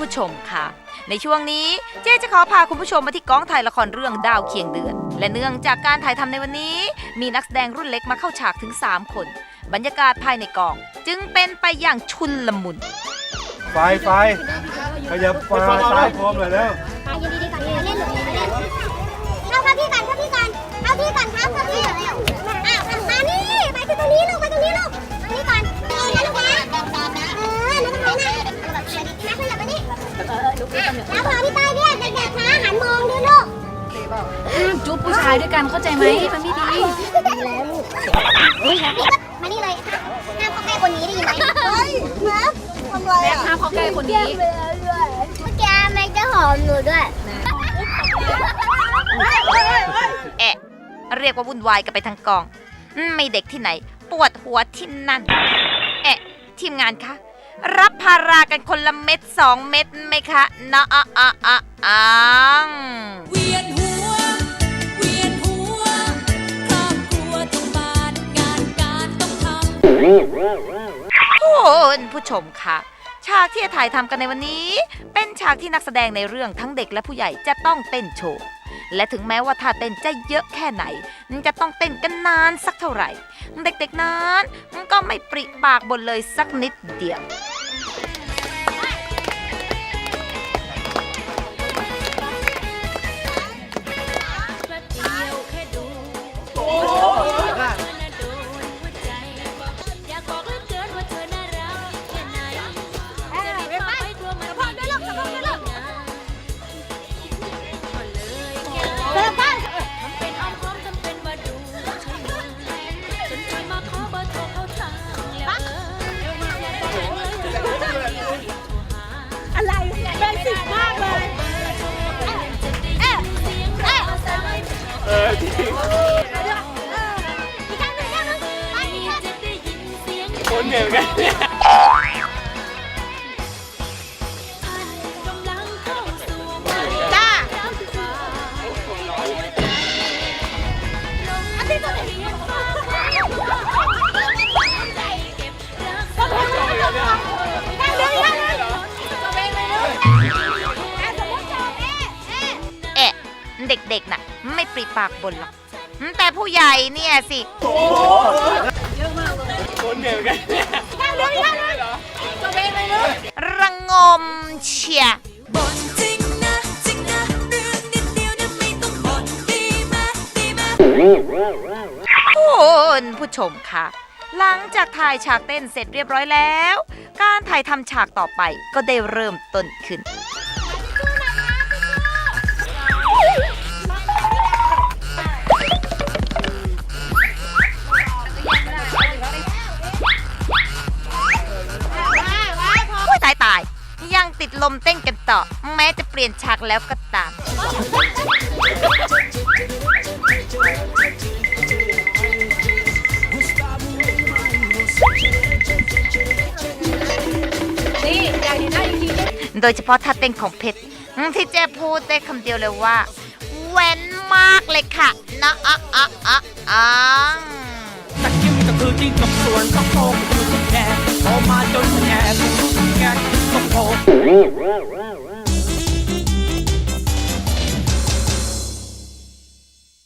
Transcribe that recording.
ผู้ชมค่ะ ในช่วงนี้เจ๊จะขอพาคุณผู้ชมมาที่กองถ่ายละครเรื่องดาวเคียงเดือน และเนื่องจากการถ่ายทำในวันนี้ มีนักแสดงรุ่นเล็กมาเข้าฉากถึง 3 คน บรรยากาศภายในกอง จึงเป็นไปอย่างชุนละมุนไฟไฟขยับไฟซ้ายโคมเลยแล้ว ห้ามจุ๊บผู้ชายด้วยกันเข้าใจไหมมันไม่ดีแล้วลูกมานี่เลยห้ามเข้าใกล้คนนี้ได้ยินไหมเฮ้ยเมิร์ฟทำไรแม็กอะห้ามเข้าใกล้คนนี้เมื่อกี้แม็กจะหอมหนูด้วยแอะเรียกว่าวุ่นวายกันไปทั้งกองอืมไม่เด็กที่ไหน ปวดหัวที่นั่นแอะทีมงานคะรับภารากันคนละเม็ดสองเม็ดไหมคะนะอะอะอะอ่ง คุณผู้ชมคะฉากที่จะถ่ายทำกันในวันนี้ เป็นฉากที่นักแสดงในเรื่องทั้งเด็กและผู้ใหญ่จะต้องเต้นโชว์และถึงแม้ว่าท่าเต้นจะเยอะแค่ไหนจะต้องเต้นกันนานสักเท่าไหร่ เด็กๆนั้นก็ไม่ปริปากบนเลยสักนิดเดียว นเหมือนกันเนี่ยเข้าสู่วัยจ้ารับฟ้าหัวใจลงอาทิตย์ต่อไปเรียนฟ้าใจเก็บรักก็ษาเพิ่มเลยก็เพิ่มอีกครั้งหนึ่งอีกครั้งหนึ่งตัวเองเลยลูกอะสมมติจบเด็กๆน่ะ ไม่ปริปากบนหรอกแต่ผู้ใหญ่เนี่ยสิ นเหมือนกันเนี่ยอีกครั้งหนึ่งอีกครั้งหนึ่งตัวเองเลยระงมเชียบ่นจริงนะจริงนะเรื่องนิดเดียวนะไม่ต้องบ่นดีไหมดีไหมคุณผู้ชมคะหลังจากถ่ายฉากเต้นเสร็จเรียบร้อยแล้ว การถ่ายทำฉากต่อไปก็ได้เริ่มต้นขึ้น ติดลมเต้นกันต่อ แม้จะเปลี่ยนฉากแล้วก็ตาม นี่อยากเห็นหน้าอีกทีโดยเฉพาะท่าเต้นของเพชรอืมที่เจ๊พูดได้คำเดียวเลยว่าแหวนมากเลยค่ะนะอะอะอะอะตะกิ้มก็คือจิ้งกับสวนข้าวโพดคือตุ๊กแกพอมาจนแง่แง่ก็โผล่ Whoa, whoa, whoa.